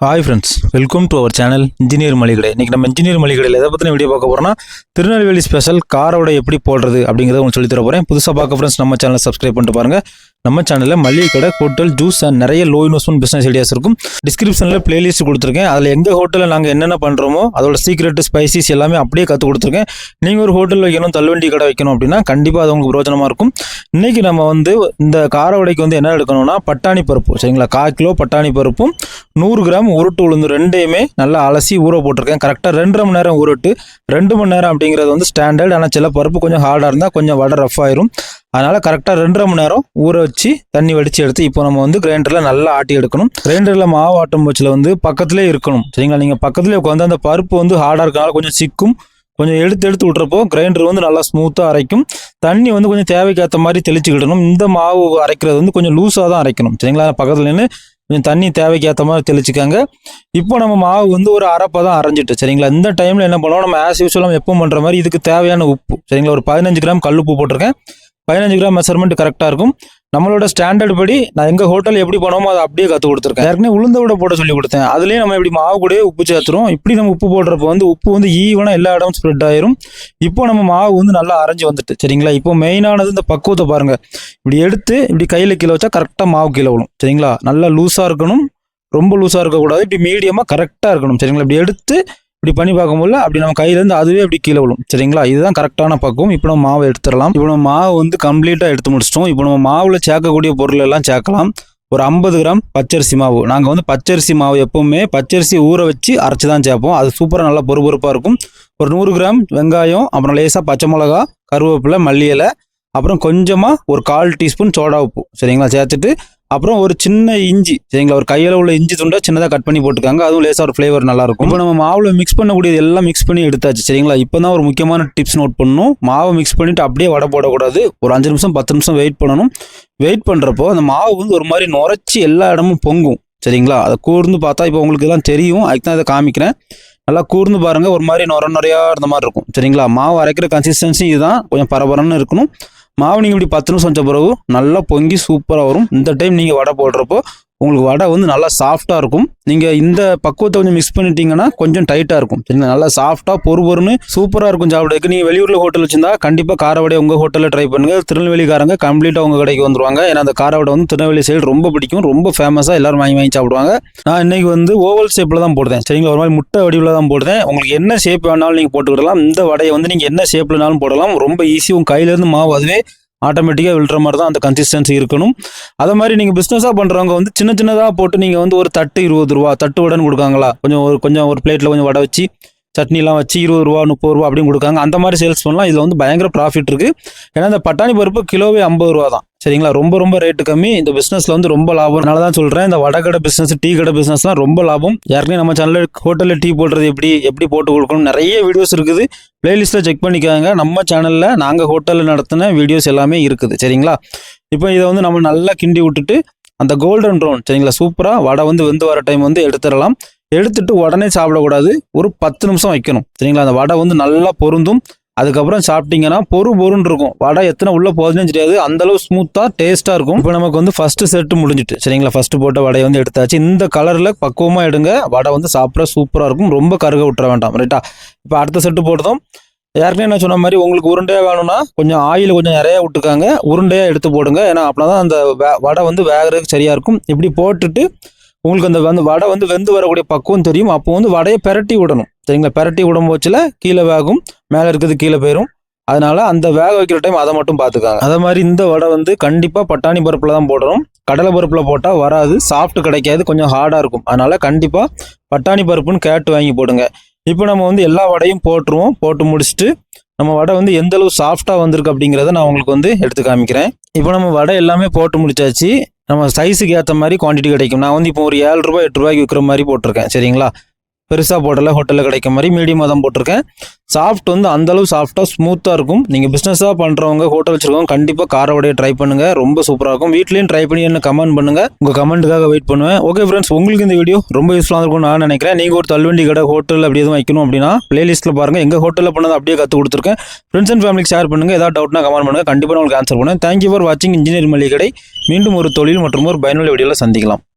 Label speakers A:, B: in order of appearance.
A: Hi friends welcome to our channel engineer மளிகடை இன்றைக்கி நம்ம engineer மளிகடையில் எதை பற்றின வீடியோ பார்க்க போகிறோம்னா திருநெல்வேலி ஸ்பெஷல் காரோட எப்படி போடுறது அப்படிங்கிறத உங்களுக்கு சொல்லித் தர போகிறேன் புதுசாக பார்க்க ஃப்ரெண்ட்ஸ் நம்ம சேனலை சப்ஸ்கிரைப் பண்ணிட்டு பாருங்கள் நம்ம சேனலில் மளிகை கடை ஹோட்டல் ஜூஸ் அண்ட் நிறைய லோ இன்வெஸ்ட்மெண்ட் பிஸ்னஸ் ஐடியாஸ் இருக்கும். டிஸ்கிரிப்ஷனில் பிளேலிஸ்ட் கொடுத்துருக்கேன். அதில் எங்கள் ஹோட்டலில் நாங்கள் என்னென்ன பண்ணுறோமோ அதோட சீக்ரெட் ஸ்பைசிஸ் எல்லாமே அப்படியே கற்றுக் கொடுத்துருக்கேன். நீங்கள் ஒரு ஹோட்டல் வைக்கணும் தள்ளுவண்டி கடை வைக்கணும் அப்படின்னா கண்டிப்பாக அது உங்களுக்கு பிரோஜனமாக இருக்கும். இன்றைக்கி நம்ம வந்து இந்த கார உடைக்கு வந்து என்ன எடுக்கணும்னா பட்டாணி பருப்பு சரிங்களா? கால் கிலோ பட்டாணி பருப்பும் நூறு கிராம் உருட்டு உளுந்து ரெண்டையுமே நல்லா அலசி ஊற போட்டிருக்கேன். கரெக்டாக ரெண்டரை மணி நேரம் உருட்டு. ரெண்டு மணி நேரம் அப்படிங்கிறது வந்து ஸ்டாண்டர்ட் ஆனால் சில பருப்பு கொஞ்சம் ஹார்டாக இருந்தால் கொஞ்சம் வடை ரஃப் ஆயிரும். அதனால் கரெக்டாக ரெண்டரை மணி நேரம் ஊற வச்சு தண்ணி வடித்து எடுத்து இப்போ நம்ம வந்து கிரைண்டரில் நல்லா ஆட்டி எடுக்கணும். கிரைண்டரில் மாவு ஆட்டும் பட்சத்தில் வந்து பக்கத்துலேயே இருக்கணும். சரிங்களா? நீங்கள் பக்கத்துலேயே உட்காந்து அந்த பருப்பு வந்து ஹார்டாக இருக்கனால கொஞ்சம் சிக்கும். கொஞ்சம் எடுத்து எடுத்து விட்றப்போ கிரைண்டர் வந்து நல்லா ஸ்மூத்தாக அரைக்கும். தண்ணி வந்து கொஞ்சம் தேவைக்கேற்ற மாதிரி தெளிச்சுக்கிடணும். இந்த மாவு அரைக்கிறது வந்து கொஞ்சம் லூஸாக தான் அரைக்கணும். சரிங்களா? பக்கத்தில் நின்று தண்ணி தேவைக்கேற்ற மாதிரி தெளிச்சுக்காங்க. இப்போ நம்ம மாவு வந்து ஒரு அரைப்பை தான் அரைஞ்சிட்டு சரிங்களா? இந்த டைமில் என்ன பண்ணுவோம்? நம்ம ஆஸ் யூஸ்வல் நம்ம எப்பவும் பண்ணுற மாதிரி இதுக்கு தேவையான உப்பு சரிங்களா? ஒரு பதினஞ்சு கிராம் கல் உப்பு போட்டிருக்கேன். பதினஞ்சு கிராம் மெஷர்மெண்ட் கரெக்டாக இருக்கும். நம்மளோட ஸ்டாண்டர்ட் படி நான் எங்கள் ஹோட்டல் எப்படி பண்ணோமோ அதை அப்படியே கற்றுக் கொடுத்துருக்கேன். ஏற்கனவே உளுந்த விட போட சொல்லி கொடுத்தேன். அதுலேயே நம்ம இப்படி மாவு கூடயே உப்பு சேர்த்துரும் இப்படி நம்ம உப்பு போடுறப்ப வந்து உப்பு வந்து ஈவனாக எல்லா இடமும் ஸ்ப்ரெட் ஆயிரும். இப்போ நம்ம மாவு வந்து நல்லா அரைஞ்சு வந்துட்டு சரிங்களா? இப்போ மெயினானது இந்த பக்குவத்தை பாருங்க. இப்படி எடுத்து இப்படி கையில் கீழே வச்சா கரெக்டாக மாவு கீழே விழும் சரிங்களா? நல்லா லூஸாக இருக்கணும். ரொம்ப லூஸாக இருக்கக்கூடாது. இப்படி மீடியமாக கரெக்டாக இருக்கணும் சரிங்களா? இப்படி எடுத்து இப்படி பண்ணி பார்க்கும்போது அப்படி நம்ம கையிலேருந்து அதுவே அப்படி கீழே விழும். சரிங்களா? இதுதான் கரெக்டான பக்குவம். இப்போ நம்ம மாவை எடுத்துடலாம். இப்போ நம்ம மாவு வந்து கம்ப்ளீட்டாக எடுத்து முடிச்சிட்டோம். இப்போ நம்ம மாவில் சேர்க்கக்கூடிய பொருள் எல்லாம் சேர்க்கலாம். ஒரு ஐம்பது கிராம் பச்சரிசி மாவு. நாங்கள் வந்து பச்சரிசி மாவு எப்பவுமே பச்சரிசி ஊற வச்சு அரைச்சி தான் சேர்ப்போம். அது சூப்பராக நல்லா பொறுப்பொறுப்பாக இருக்கும். ஒரு நூறு கிராம் வெங்காயம் அப்புறம் லேசாக பச்சை மிளகா கருவேப்பிலை மல்லி இலை அப்புறம் கொஞ்சமாக ஒரு கால் டீஸ்பூன் சோடா உப்பு. சரிங்களா? சேர்த்துட்டு அப்புறம் ஒரு சின்ன இஞ்சி. சரிங்களா? ஒரு கையில் உள்ள இஞ்சி துண்டை சின்னதாக கட் பண்ணி போட்டுக்காங்க. அதுவும் லேசாக ஒரு ஃப்ளேவர் நல்லா இருக்கும் இப்போ நம்ம மாவில் மிக்ஸ் பண்ணக்கூடியது எல்லாம் மிக்ஸ் பண்ணி எடுத்தாச்சு. சரிங்களா? இப்போ தான் ஒரு முக்கியமான டிப்ஸ் நோட் பண்ணணும். மாவை மிக்ஸ் பண்ணிட்டு அப்படியே வடை போடக்கூடாது. ஒரு அஞ்சு நிமிஷம் பத்து நிமிஷம் வெயிட் பண்ணணும். வெயிட் பண்ணுறப்போ அந்த மாவு வந்து ஒரு மாதிரி நுரைச்சி எல்லா இடமும் பொங்கும். சரிங்களா? அதை கூர்ந்து பார்த்தா இப்போ உங்களுக்கு எல்லாம் தெரியும். அதுக்கு தான் இதை காமிக்கிறேன். நல்லா கூர்ந்து பாருங்கள் ஒரு மாதிரி நுர நுறையா இருந்த மாதிரி இருக்கும். சரிங்களா? மாவு அரைக்கிற கன்சிஸ்டன்சி இதுதான். கொஞ்சம் பரபரன்னு இருக்கணும். மாவு நீங்கள் இப்படி பத்து நிமிஷம் வச்ச பிறகு நல்லா பொங்கி சூப்பராக வரும். இந்த டைம் நீங்கள் வடை போடுறப்போ உங்களுக்கு வடை வந்து நல்லா சாஃப்டாக இருக்கும். நீங்கள் இந்த பக்குவத்தை கொஞ்சம் மிக்ஸ் பண்ணிட்டீங்கன்னா கொஞ்சம் டைட்டாக இருக்கும். சரிங்களா? நல்லா சாஃப்டாக பொறு பொறுன்னு சூப்பராக இருக்கும் சாப்பிடுறதுக்கு. நீங்கள் வெளியூரில் ஹோட்டல் வச்சிருந்தா கண்டிப்பாக காரவடை உங்கள் ஹோட்டலில் ட்ரை பண்ணுங்கள் திருநெல்வேலிக்காரங்க கம்ப்ளீட்டாக உங்கள் கடைக்கு வந்துருவாங்க. ஏன்னா அந்த காரவடை வந்து திருநெல்வேலி சைடு ரொம்ப பிடிக்கும். ரொம்ப ஃபேமஸாக எல்லாரும் வாங்கி வாங்கி சாப்பிடுவாங்க. நான் இன்னைக்கு வந்து ஓவல் ஷேப்பில் தான் போடுறேன். சரிங்களா? ஒரு மாதிரி முட்டை வடிவில் தான் போடுறேன். உங்களுக்கு என்ன ஷேப் வேணாலும் நீங்கள் போட்டுக்கிடலாம். இந்த வடையை வந்து நீங்கள் என்ன ஷேப்லனாலும் போடலாம். ரொம்ப ஈஸி உங்கள் கையிலேருந்து மாவு அதுவே ஆட்டோமேட்டிக்காக விழுற மாதிரி தான் அந்த கன்சிஸ்டன்சி இருக்கணும். அதை மாதிரி நீங்கள் பிஸ்னஸாக பண்ணுறவங்க வந்து சின்ன சின்னதாக போட்டு நீங்கள் வந்து ஒரு தட்டு இருபது ரூபா தட்டு உடனே கொடுக்காங்களா? கொஞ்சம் ஒரு கொஞ்சம் ஒரு பிளேட்டில் கொஞ்சம் வடை வச்சு சட்னிலாம் வச்சு இருபது ரூபா முப்பது ரூபா அப்படின்னு கொடுக்காங்க. அந்த மாதிரி சேல்ஸ் பண்ணலாம். இதில் வந்து பயங்கர ப்ராஃபிட் இருக்குது ஏன்னா இந்த பட்டாணி பருப்பு கிலோவே ஐம்பது ரூபா தான் சரிங்களா? ரொம்ப ரொம்ப ரேட்டு கம்மி. இந்த பிஸ்னஸில் வந்து ரொம்ப லாபம். அதனால தான் சொல்கிறேன் இந்த வடகடை பிஸ்னஸ் டீ கடை பிஸ்னஸ்லாம் ரொம்ப லாபம். யாருக்குமே நம்ம சேனலில் ஹோட்டலில் டீ போடுறது எப்படி எப்படி போட்டு கொடுக்கணும் நிறைய வீடியோஸ் இருக்குது. பிளேலிஸ்ட்டில் செக் பண்ணிக்காங்க. நம்ம சேனலில் நாங்கள் ஹோட்டலில் நடத்தின வீடியோஸ் எல்லாமே இருக்குது. சரிங்களா? இப்போ இதை வந்து நம்ம நல்லா கிண்டி விட்டுட்டு அந்த கோல்டன் ப்ரௌன் சரிங்களா? சூப்பராக வடை வந்து வெந்து வர டைம் வந்து எடுத்துடலாம். எடுத்துட்டு உடனே சாப்பிடக்கூடாது. ஒரு பத்து நிமிஷம் வைக்கணும். சரிங்களா? அந்த வடை வந்து நல்லா பொருந்தும். அதுக்கப்புறம் சாப்பிட்டீங்கன்னா பொறு பொருன்னு இருக்கும். வடை எத்தனை உள்ள போகுதுன்னு தெரியாது. அந்த அளவு ஸ்மூத்தாக டேஸ்ட்டாக இருக்கும். இப்போ நமக்கு வந்து ஃபர்ஸ்ட் செட்டு முடிஞ்சிட்டு சரிங்களா? ஃபர்ஸ்ட் போட்ட வடையை வந்து எடுத்தாச்சு. இந்த கலரில் பக்குவமாக எடுங்க. வடை வந்து சாப்பிட சூப்பராக இருக்கும். ரொம்ப கருக விட்டுற வேண்டாம். ரைட்டா இப்போ அடுத்த செட்டு போட்டதும் ஏற்கனவே நான் சொன்ன மாதிரி உங்களுக்கு உருண்டையாக வேணும்னா கொஞ்சம் ஆயில் கொஞ்சம் நிறைய விட்டுக்காங்க. உருண்டையாக எடுத்து போடுங்க. ஏன்னா அப்படின்னா தான் அந்த வடை வந்து வேகிறதுக்கு சரியாக இருக்கும். இப்படி போட்டுட்டு உங்களுக்கு அந்த வந்து வடை வந்து வெந்து வரக்கூடிய பக்குவம் தெரியும். அப்போ வந்து வடையை பெரட்டி விடணும். சரிங்களா? பெரட்டி விடும் போச்சில் கீழே வேகும் மேலே இருக்கிறது கீழே போயிடும் அதனால அந்த வேக வைக்கிற டைம் அதை மட்டும் பார்த்துக்காங்க அதே மாதிரி இந்த வடை வந்து கண்டிப்பாக பட்டாணி பருப்பில் தான் போடணும். கடலை பருப்பில் போட்டால் வராது சாஃப்ட் கிடைக்காது கொஞ்சம் ஹார்டாக இருக்கும். அதனால கண்டிப்பாக பட்டாணி பருப்புன்னு கேட்டு வாங்கி போடுங்க. இப்போ நம்ம வந்து எல்லா வடையும் போட்டுருவோம். போட்டு முடிச்சுட்டு நம்ம வடை வந்து எந்த அளவு சாஃப்டாக வந்திருக்கு அப்படிங்கிறத நான் உங்களுக்கு வந்து எடுத்து காமிக்கிறேன். இப்போ நம்ம வடை எல்லாமே போட்டு முடிச்சாச்சு. நம்ம சைஸுக்கு ஏற்ற மாதிரி குவான்டிட்டி கிடைக்கும். நான் வந்து இப்போ ஒரு ஏழு ரூபாய் எட்டு ரூபாய்க்கு விற்கிற மாதிரி போட்டிருக்கேன். சரிங்களா? பெருசாக போட்டல ஹோட்டலில் கிடைக்க மாதிரி மீடியமாக தான் போட்டிருக்கேன். சாஃப்ட் வந்து அந்த அளவு சாஃப்டாக ஸ்மூத்தாக இருக்கும். நீங்கள் பிஸ்னஸாக பண்ணுறவங்க ஹோட்டல் வச்சுருக்கவங்க கண்டிப்பாக காரவடையை ட்ரை பண்ணுங்கள் ரொம்ப சூப்பராக இருக்கும். வீட்லேயும் ட்ரை பண்ணி என்ன கமெண்ட் பண்ணுங்கள் உங்கள் கமெண்ட்டுக்காக வெயிட் பண்ணுவேன். ஓகே ஃப்ரெண்ட்ஸ் உங்களுக்கு இந்த வீடியோ ரொம்ப யூஸ்ஃபுல்லாக இருக்கும் நான் நினைக்கிறேன். நீங்கள் ஒரு தள்ளுவண்டி கடை ஹோட்டல் அப்படி எதுவும் வைக்கணும் அப்படின்னா பிளேலிஸ்ட்டில் பாருங்கள் எங்கள் ஹோட்டலில் பண்ணதை அப்படியே கற்றுக் கொடுத்துருக்கேன். ஃப்ரெண்ட்ஸ் அண்ட் ஃபேமிலிக்கு ஷேர் பண்ணுங்கள் ஏதாவது டவுட்னா கமெண்ட் பண்ணுங்கள் கண்டிப்பாக உங்களுக்கு ஆன்சர் பண்ணுவேன். தேங்க்யூ ஃபார் வாட்சிங் இன்ஜினியர் மளிகை கடை. மீண்டும் ஒரு தொழில் மற்றும் ஒரு பயனுள்ள வீடியோவில் சந்திக்கலாம்.